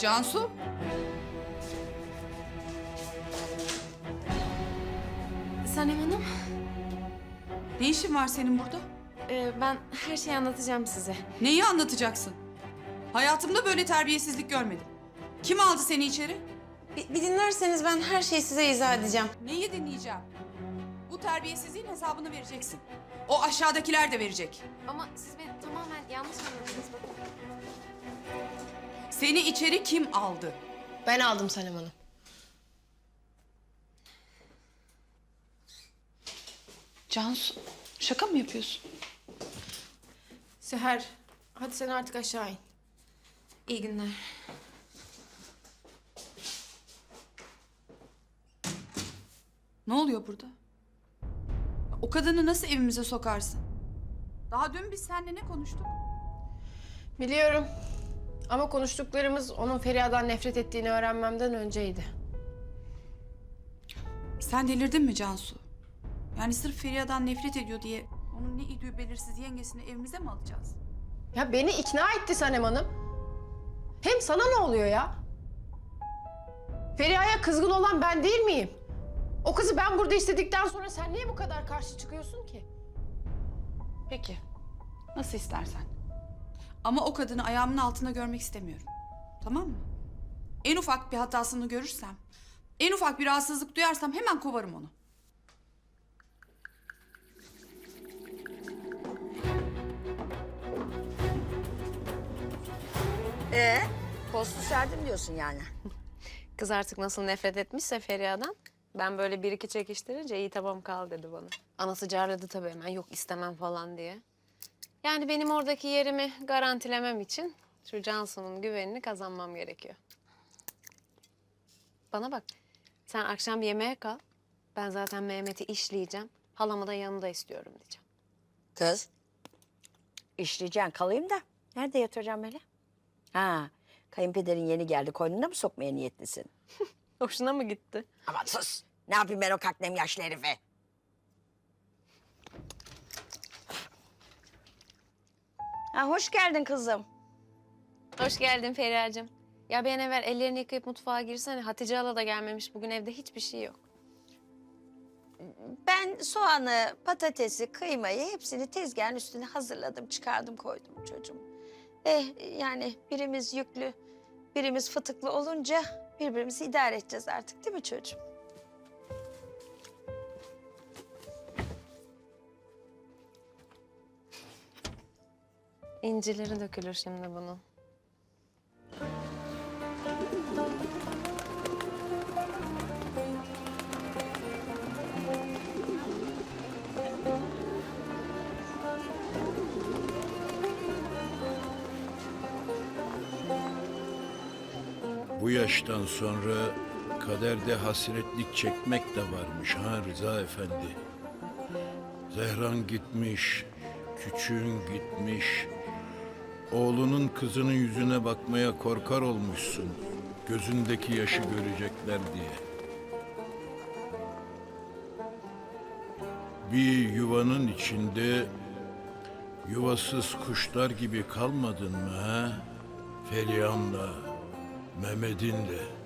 Cansu? Sanem Hanım, Ne işin var senin burada? e, ben her şeyi anlatacağım size. Neyi anlatacaksın? Hayatımda böyle terbiyesizlik görmedim. Kim aldı seni içeri? Bir, bir dinlerseniz ben her şeyi size izah edeceğim. Neyi dinleyeceğim? Bu terbiyesizliğin hesabını vereceksin. O aşağıdakiler de verecek. Ama siz beni tamamen yanlış anladınız bakın. Seni içeri kim aldı? Ben aldım Sanem Hanım. Cansu, şaka mı yapıyorsun? Seher, hadi sen artık aşağı in. İyi günler. Ne oluyor burada? O kadını nasıl evimize sokarsın? Daha dün biz seninle ne konuştuk? Biliyorum. Ama konuştuklarımız onun Feriha'dan nefret ettiğini öğrenmemden önceydi. Sen delirdin mi Cansu? Yani sırf Feriha'dan nefret ediyor diye onun ne idüğü belirsiz yengesini evimize mi alacağız? Ya beni ikna etti Sanem Hanım. Hem sana ne oluyor ya? Feriha'ya kızgın olan ben değil miyim? O kızı ben burada istedikten sonra sen niye bu kadar karşı çıkıyorsun ki? Peki. Nasıl istersen. Ama o kadını ayağımın altında görmek istemiyorum. Tamam mı? En ufak bir hatasını görürsem, en ufak bir rahatsızlık duyarsam hemen kovarım onu. Ee, postu serdim diyorsun yani. Kız artık nasıl nefret etmişse Feriha'dan. Ben böyle bir iki çekiştirince iyi tamam kal dedi bana. Anası carladı tabii hemen yok istemem falan diye. Yani benim oradaki yerimi garantilemem için şu Cansu'nun güvenini kazanmam gerekiyor. Bana bak sen akşam yemeğe kal. Ben zaten Mehmet'i işleyeceğim. Halamı da yanında istiyorum diyeceğim. Kız, işleyeceksin kalayım da. Nerede yatıracağım böyle? Ha, kayınpederin yeni geldi. Koynuna mı sokmaya niyetlisin? Hoşuna mı gitti? Aman sus. Ne yapayım ben o kaknem yaşlı herife? Ha, hoş geldin kızım. Hoş geldin Feriha'cığım. Ya bir an evvel ellerini yıkayıp mutfağa girsene. Hatice hala da gelmemiş. Bugün evde hiçbir şey yok. Ben soğanı, patatesi, kıymayı hepsini tezgahın üstüne hazırladım, çıkardım, koydum çocuğum. Eh yani birimiz yüklü, birimiz fıtıklı olunca birbirimizi idare edeceğiz artık değil mi çocuğum? İncileri dökülür şimdi bunun. Bu yaştan sonra kaderde hasretlik çekmek de varmış ha Rıza Efendi. Zehran gitmiş, küçüğün gitmiş. Oğlunun kızının yüzüne bakmaya korkar olmuşsun. Gözündeki yaşı görecekler diye. Bir yuvanın içinde yuvasız kuşlar gibi kalmadın mı ha? Feriha'nla, Mehmet'in de.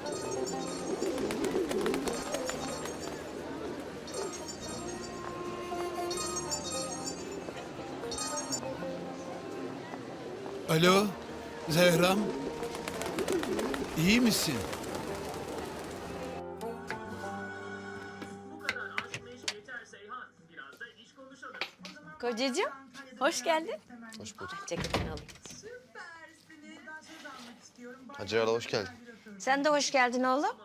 Alo, Zehram. İyi misin? Kocacığım, hoş geldin. Hoş bulduk. Ceketini alayım. Hacı Hala hoş geldin. Sen de hoş geldin oğlum.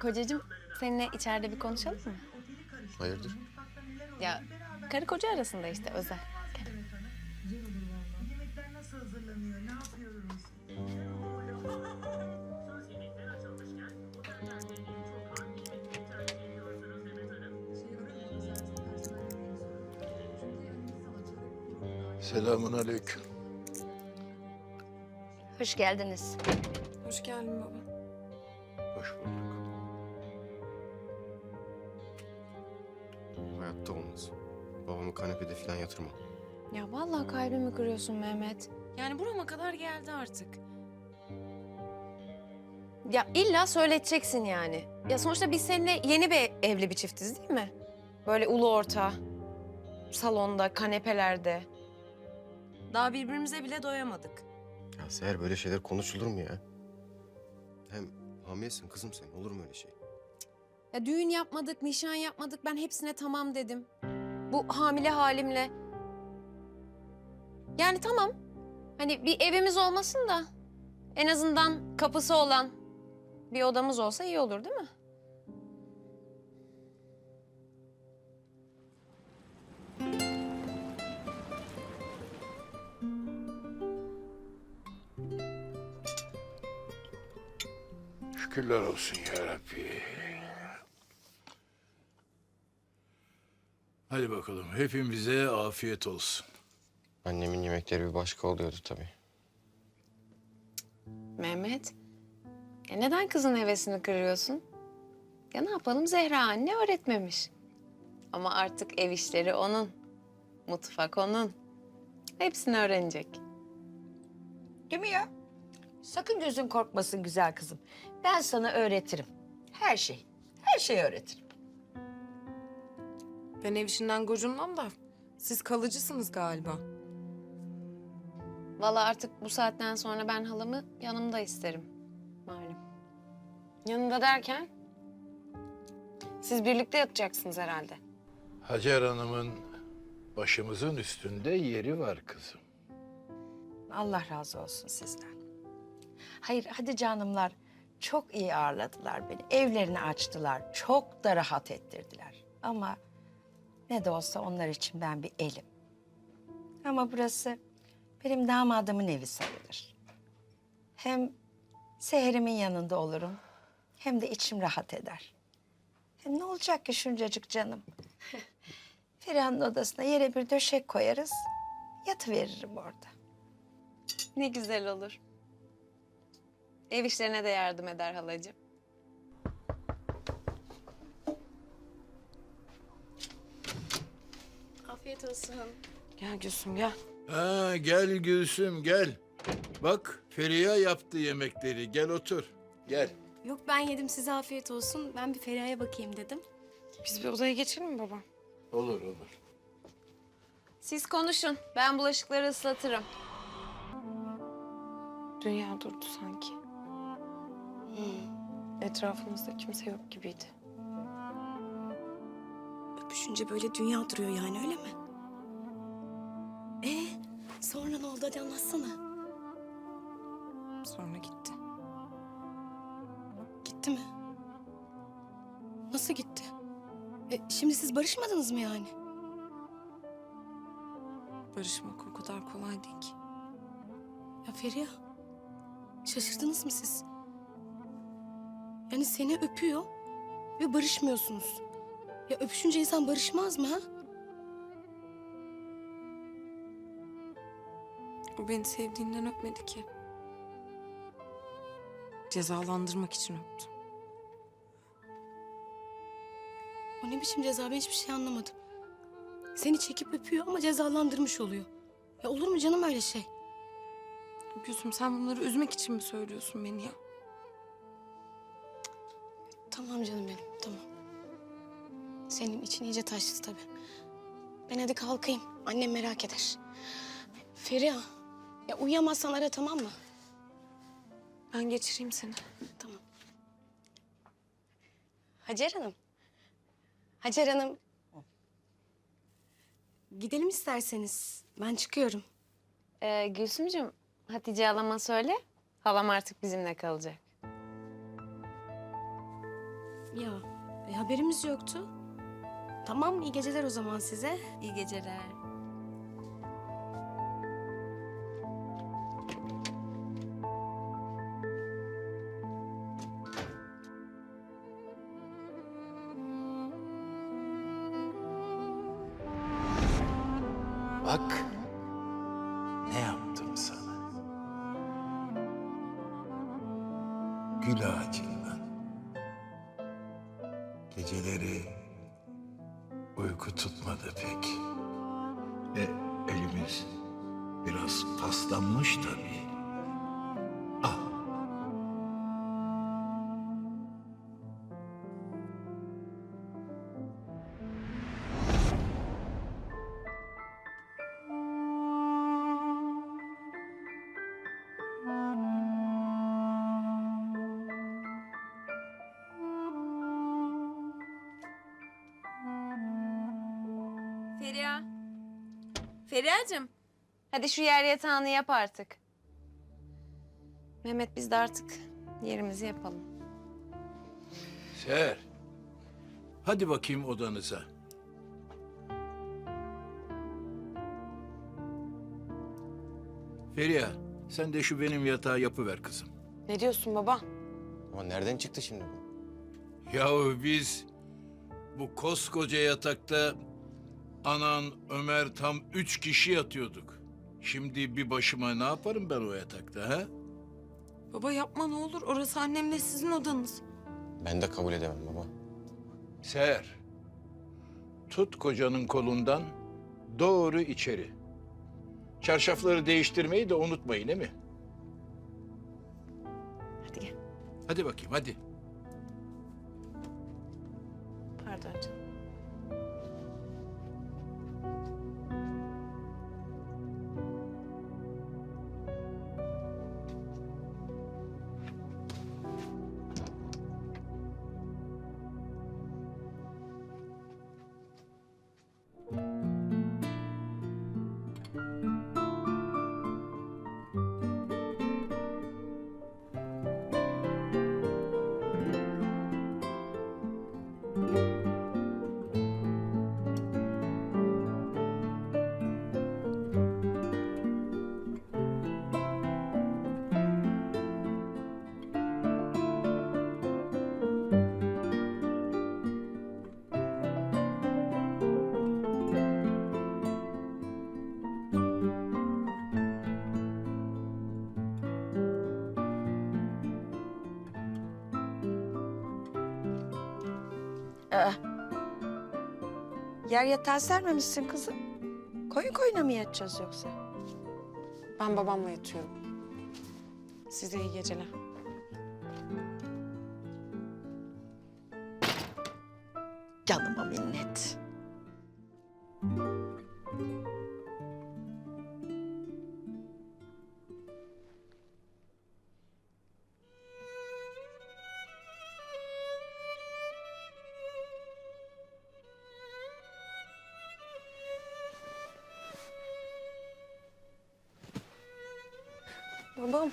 Kocacığım, seninle içeride bir konuşalım mı? Hayırdır? Ya, karı koca arasında işte özel. Selamun aleyküm. Hoş geldiniz. Hoş geldin baba. Hoş bulduk. Falan yatırma. Ya vallahi kalbimi kırıyorsun Mehmet. Yani burama kadar geldi artık. Ya illa söyleteceksin yani. Ya sonuçta biz seninle yeni bir evli bir çiftiz değil mi? Böyle ulu orta, salonda, kanepelerde. Daha birbirimize bile doyamadık. Ya Seher böyle şeyler konuşulur mu ya? Hem hamilesin kızım sen. Olur mu öyle şey? Ya düğün yapmadık, nişan yapmadık. Ben hepsine tamam dedim. Bu hamile halimle. Yani tamam. Hani bir evimiz olmasın da en azından kapısı olan bir odamız olsa iyi olur değil mi? Şükürler olsun ya Rabbi. Hadi bakalım hepimize afiyet olsun. Annemin yemekleri bir başka oluyordu tabii. Mehmet. Ya neden kızın hevesini kırıyorsun? Ya ne yapalım Zehra anne öğretmemiş. Ama artık ev işleri onun. Mutfak onun. Hepsini öğrenecek. Değil mi ya? Sakın gözün korkmasın güzel kızım. Ben sana öğretirim. Her şey. Her şeyi öğretirim. Ben ev işinden gocunmam da siz kalıcısınız galiba. Vallahi artık bu saatten sonra ben halamı yanımda isterim. Malum. Yanında derken? Siz birlikte yatacaksınız herhalde. Hacer Hanım'ın başımızın üstünde yeri var kızım. Allah razı olsun sizden. Hayır hadi canımlar çok iyi ağırladılar beni. Evlerini açtılar. Çok da rahat ettirdiler. Ama ne de olsa onlar için ben bir elim. Ama burası benim damadımın evi sayılır. Hem Seher'imin yanında olurum. Hem de içim rahat eder. Hem ne olacak ki şuncacık canım? Ferhan'ın odasına yere bir döşek koyarız. Yatıveririm orada. Ne güzel olur. Ev işlerine de yardım eder halacığım. Afiyet olsun. Gel Gülsüm gel. Ha, gel Gülsüm gel. Bak Feriha yaptı yemekleri. Gel otur. Gel. Yok ben yedim size afiyet olsun. Ben bir Feriha'ya bakayım dedim. Biz bir odaya geçelim mi baba? Olur olur. Siz konuşun. Ben bulaşıkları ıslatırım. Dünya durdu sanki. Etrafımızda kimse yok gibiydi. Öpüşünce böyle dünya duruyor yani öyle mi? Ee, sonra ne oldu hadi anlatsana. Sonra gitti. Gitti mi? Nasıl gitti? E, şimdi siz barışmadınız mı yani? Barışmak o kadar kolay değil ki. Ya Feriha, şaşırdınız mı siz? Yani seni öpüyor ve barışmıyorsunuz. Ya öpüşünce insan barışmaz mı ha? O beni sevdiğinden öpmedi ki. Cezalandırmak için öptü. O ne biçim ceza ben hiçbir şey anlamadım. Seni çekip öpüyor ama cezalandırmış oluyor. Ya olur mu canım öyle şey? Gülsüm sen bunları üzmek için mi söylüyorsun beni ya? Tamam canım benim, tamam. Senin için iyice taştı tabii. Ben hadi kalkayım. Annem merak eder. Feriha, ya uyuyamazsan ara tamam mı? Ben geçireyim seni. Tamam. Hacer Hanım. Hacer Hanım. Gidelim isterseniz. Ben çıkıyorum. Ee, Gülsümcüğüm, Hatice halama söyle. Halam artık bizimle kalacak. Ya e, haberimiz yoktu. Tamam iyi geceler o zaman size. İyi geceler. Bak ne yaptım sana. Gül ağacından. Geceleri uyku tutmadı pek. E, elimiz Biraz paslanmış tabii. Feriha. Feriha'cığım. Hadi şu yer yatağını yap artık. Mehmet biz de artık yerimizi yapalım. Seher. Hadi bakayım odanıza. Feriha, sen de şu benim yatağı yapıver kızım. Ne diyorsun baba? Ama nereden çıktı şimdi bu? Yahu biz bu koskoca yatakta anan, Ömer tam üç kişi yatıyorduk. Şimdi bir başıma ne yaparım ben o yatakta ha? Baba yapma ne olur. Orası annemle sizin odanız. Ben de kabul edemem baba. Seher, tut kocanın kolundan doğru içeri. Çarşafları değiştirmeyi de unutmayın değil mi? Hadi gel. Hadi bakayım hadi. Pardon canım. Yer yatağı sermemişsin kızım. Koyun koyuna mı yatacağız yoksa? Ben babamla yatıyorum. Size iyi geceler. Babam.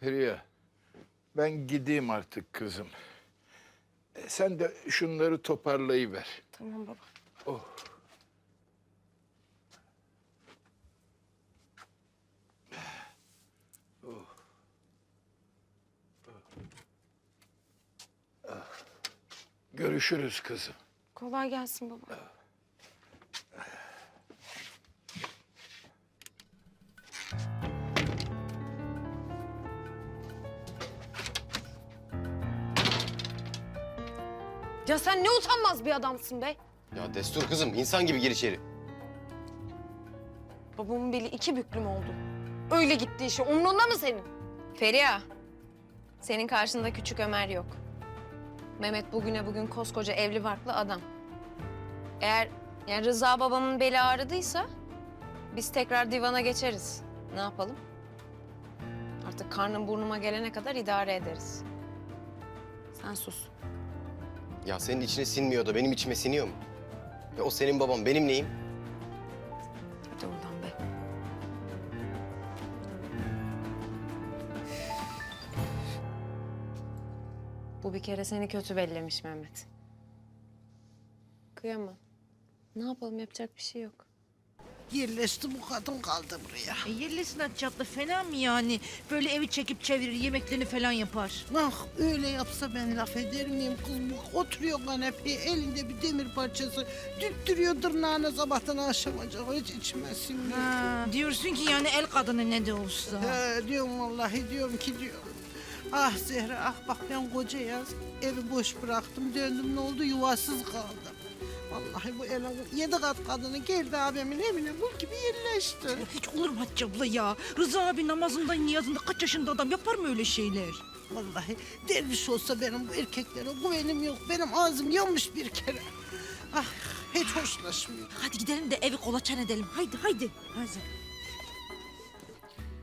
Feriha, ben gideyim artık kızım. E, Sen de şunları toparlayıver. Tamam baba. Görüşürüz kızım. Kolay gelsin baba. Ya sen ne utanmaz bir adamsın be. Ya destur kızım, insan gibi gir içeri. Babamın beli iki büklüm oldu. Öyle gitti işe. Umrunda mı senin? Feriha. Senin karşında küçük Ömer yok. Mehmet bugüne bugün koskoca evli barklı adam. Eğer yani Rıza babamın beli ağrıdıysa biz tekrar divana geçeriz. Ne yapalım? Artık karnım burnuma gelene kadar idare ederiz. Sen sus. Ya senin içine sinmiyor da benim içime siniyor mu? Ya o senin babam, benim neyim? Hadi oradan be. Bu bir kere seni kötü bellemiş Mehmet. Kıyamam. Ne yapalım yapacak bir şey yok. Yerleşti bu kadın kaldı buraya. E, yerlesin Hatice fena mı yani? Böyle evi çekip çevirir, yemeklerini falan yapar. Bak öyle yapsa ben laf eder miyim kız? Bu oturuyor kanepeye elinde bir demir parçası. Düttürüyor tırnağına sabahtan kadar. Hiç içime sinmiyor. Ha, diyorsun ki yani el kadını ne de olsa. He, diyorum vallahi diyorum ki diyorum. Ah Zehra ah bak ben koca yaz evi boş bıraktım döndüm ne oldu yuvasız kaldım. Vallahi bu elin yedi kat kadını geldi abimin evine bul gibi yerleşti. Ya Hiç olur mu Hatice abla ya? Rıza abi namazında niyazında kaç yaşında adam yapar mı öyle şeyler? Vallahi derviş olsa benim bu erkeklere güvenim yok. Benim ağzım yanmış bir kere. Ah hiç hoşlaşmıyor. Hadi gidelim de evi kolaçan edelim. Haydi haydi. Hadi.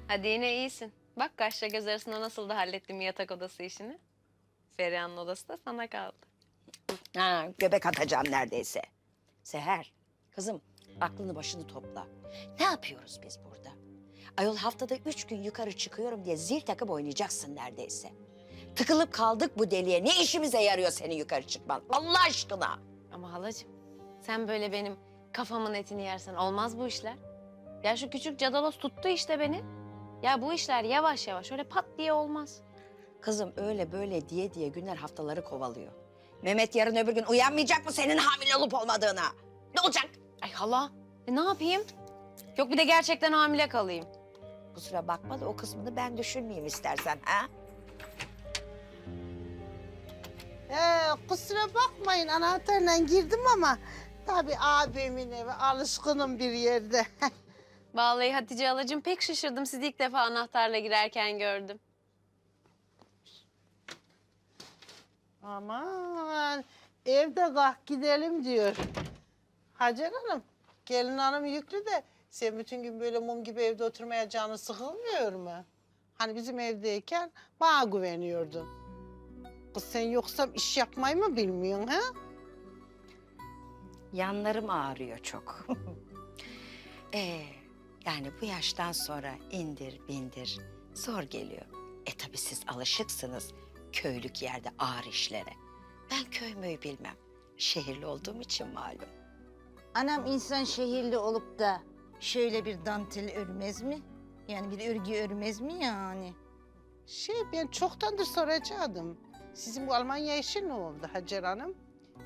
Hadi yine iyisin. Bak kaşla göz arasında nasıl da hallettim yatak odası işini. Feriha'nın odası da sana kaldı. Ha, göbek atacağım neredeyse. Seher, kızım aklını başını topla. Ne yapıyoruz biz burada? Ayol haftada üç gün yukarı çıkıyorum diye zil takıp oynayacaksın neredeyse. Tıkılıp kaldık bu deliğe. Ne işimize yarıyor senin yukarı çıkman? Allah aşkına. Ama halacığım sen böyle benim kafamın etini yersen olmaz bu işler. Ya şu küçük cadalos tuttu işte beni. Ya bu işler yavaş yavaş öyle pat diye olmaz. Kızım öyle böyle diye diye günler haftaları kovalıyor. Mehmet yarın öbür gün uyanmayacak mı senin hamile olup olmadığına? Ne olacak? Ay hala e ne yapayım? Yok bir de gerçekten hamile kalayım. Kusura bakma da o kısmını ben düşünmeyeyim istersen ha? Ee, kusura bakmayın anahtarla girdim ama... Tabii abimin evi alışkınım bir yerde. Vallahi Hatice halacığım pek şaşırdım sizi ilk defa anahtarla girerken gördüm. Aman evde kalk gidelim diyor. Hacer Hanım, gelin hanım yüklü de sen bütün gün böyle mum gibi evde oturmaya canı sıkılmıyor mu? Hani bizim evdeyken bana güveniyordun. Kız sen yoksa iş yapmayı mı bilmiyorsun ha? Yanlarım ağrıyor çok. ee, yani bu yaştan sonra indir bindir zor geliyor. E tabii siz alışıksınız köylük yerde ağır işlere. Ben köy möy bilmem. Şehirli olduğum için malum. Anam insan şehirli olup da şöyle bir dantel örmez mi? Yani bir örgü örmez mi yani? Şey ben çoktandır soracaktım. Sizin bu Almanya işi ne oldu Hacer Hanım?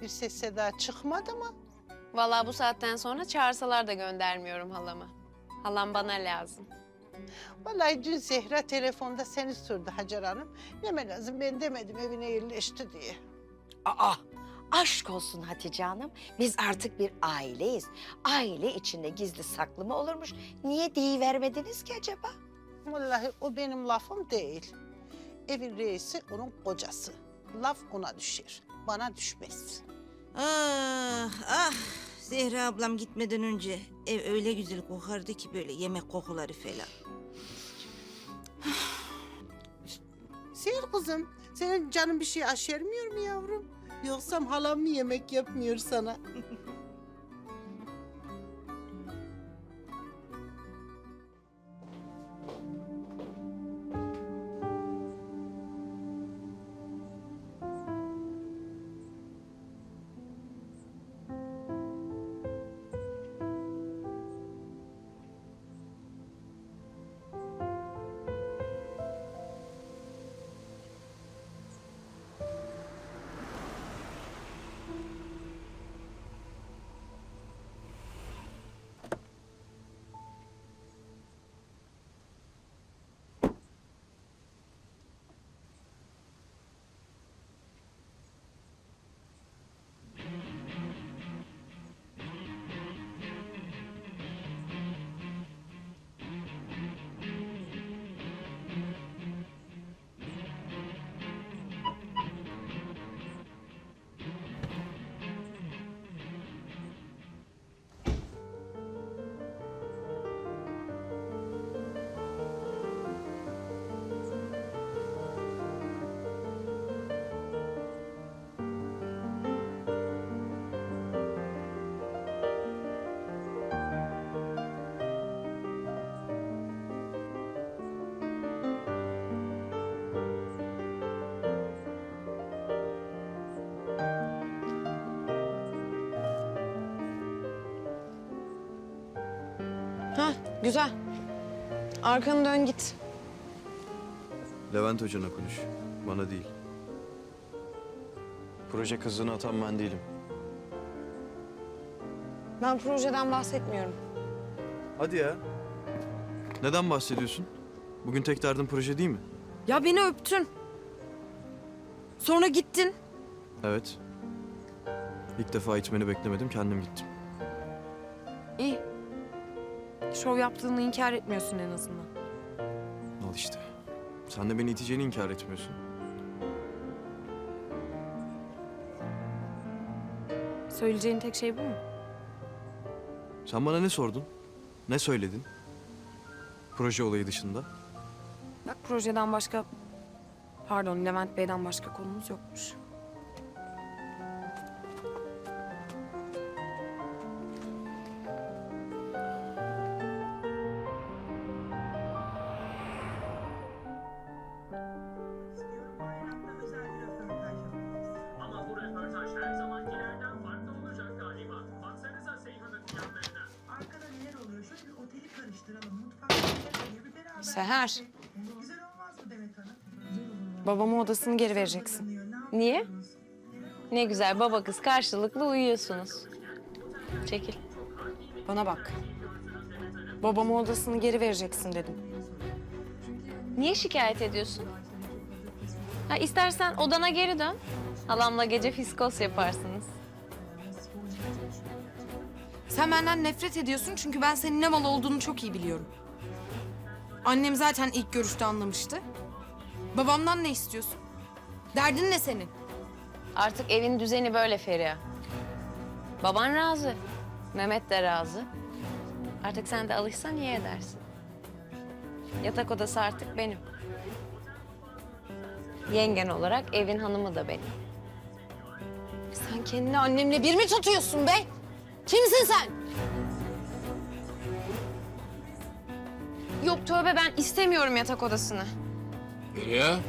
Bir ses seda çıkmadı mı? Vallahi bu saatten sonra çağırsalar da göndermiyorum halamı. Halam bana lazım. Vallahi dün Zehra telefonda seni sordu Hacer Hanım. Neme lazım ben demedim evine yerleşti diye. Aa, aşk olsun Hatice Hanım. Biz artık bir aileyiz. Aile içinde gizli saklı mı olurmuş? Niye deyivermediniz ki acaba? Vallahi o benim lafım değil. Evin reisi onun kocası. Laf ona düşer, bana düşmez. Ah ah Zehra ablam gitmeden önce ev öyle güzel kokardı ki böyle yemek kokuları falan. Seher kızım, senin canın bir şey aşermiyor mu yavrum? Yoksa halam mı yemek yapmıyor sana? Güzel. Arkanı dön git. Levent Hoca'na konuş. Bana değil. Proje kızını atan ben değilim. Ben projeden bahsetmiyorum. Hadi ya. Neden bahsediyorsun? Bugün tek derdin proje değil mi? Ya beni öptün. Sonra gittin. Evet. İlk defa itmeni beklemedim, kendim gittim. Şov yaptığını inkar etmiyorsun en azından. Al işte. Sen de beni iteceğini inkar etmiyorsun. Söyleyeceğin tek şey bu mu? Sen bana ne sordun? Ne söyledin? Proje olayı dışında. Bak projeden başka... Pardon Levent Bey'den başka konumuz yokmuş. Odasını geri vereceksin. Niye? Ne güzel baba kız karşılıklı uyuyorsunuz. Çekil. Bana bak. Babama odasını geri vereceksin dedim. Niye şikayet ediyorsun? Ha istersen odana geri dön. Halamla gece fiskos yaparsınız. Sen benden nefret ediyorsun çünkü ben senin ne mal olduğunu çok iyi biliyorum. Annem zaten ilk görüşte anlamıştı. Babamdan ne istiyorsun? Derdin ne senin? Artık evin düzeni böyle Feriha. Baban razı. Mehmet de razı. Artık sen de alışsan iyi edersin. Yatak odası artık benim. Yengen olarak evin hanımı da benim. Sen kendini annemle bir mi tutuyorsun be? Kimsin sen? Yok tövbe ben istemiyorum yatak odasını. Feriha,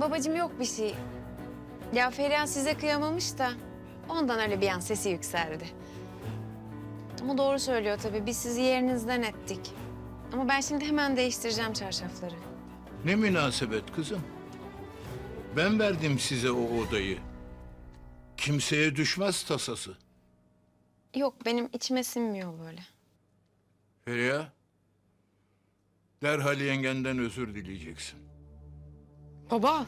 Babacığım yok bir şey. Ya Feriha size kıyamamış da ondan öyle bir an sesi yükseldi. Ama doğru söylüyor tabii. Biz sizi yerinizden ettik. Ama ben şimdi hemen değiştireceğim çarşafları. ne münasebet kızım. Ben verdim size o odayı. Kimseye düşmez tasası. Yok benim içime sinmiyor böyle. Feriha, derhal yengenden özür dileyeceksin. Baba.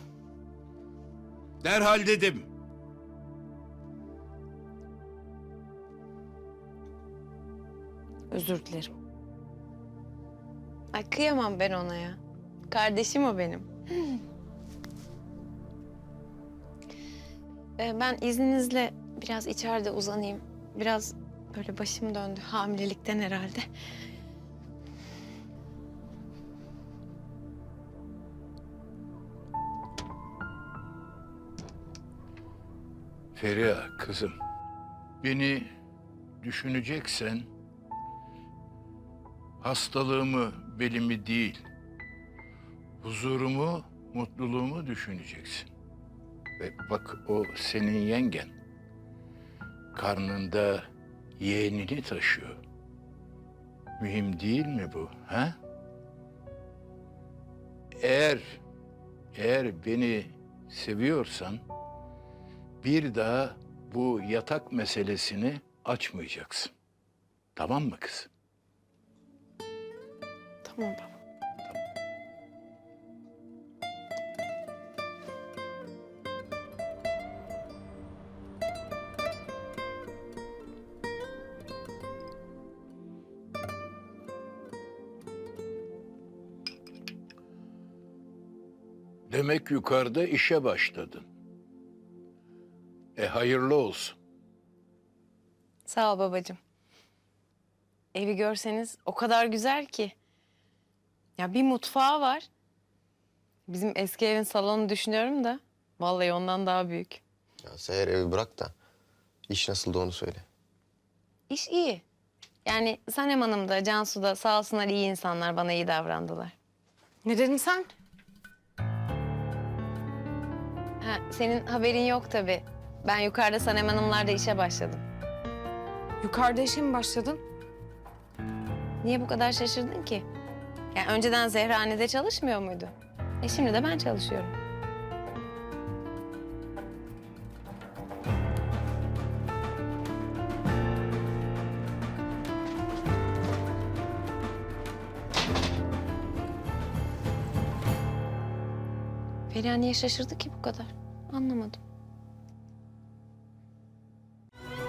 Derhal dedim. Özür dilerim. Ay kıyamam ben ona ya. Kardeşim o benim. Ee, ben izninizle biraz içeride uzanayım. Biraz böyle başım döndü hamilelikten herhalde. Feriha kızım, beni düşüneceksen hastalığımı, belimi değil, huzurumu, mutluluğumu düşüneceksin. Ve bak o senin yengen. Karnında yeğenini taşıyor. Mühim değil mi bu, ha? Eğer, eğer beni seviyorsan bir daha bu yatak meselesini açmayacaksın. Tamam mı kızım? Tamam baba. Demek yukarıda işe başladın. E hayırlı olsun. Sağ ol babacığım. Evi görseniz o kadar güzel ki. Ya bir mutfağı var. Bizim eski evin salonu düşünüyorum da. Vallahi ondan daha büyük. Ya Seher evi bırak da iş nasıldı onu söyle. İş iyi. Yani Sanem Hanım da Cansu da sağ olsunlar iyi insanlar bana iyi davrandılar. Ne dedin sen? Ha, senin haberin yok tabii. Ben yukarıda Sanem Hanımlarla işe başladım. Yukarıda işe mi başladın? Niye bu kadar şaşırdın ki? Yani önceden Zehrane'de çalışmıyor muydu? E şimdi de ben çalışıyorum. Feriha niye şaşırdı ki bu kadar? Anlamadım.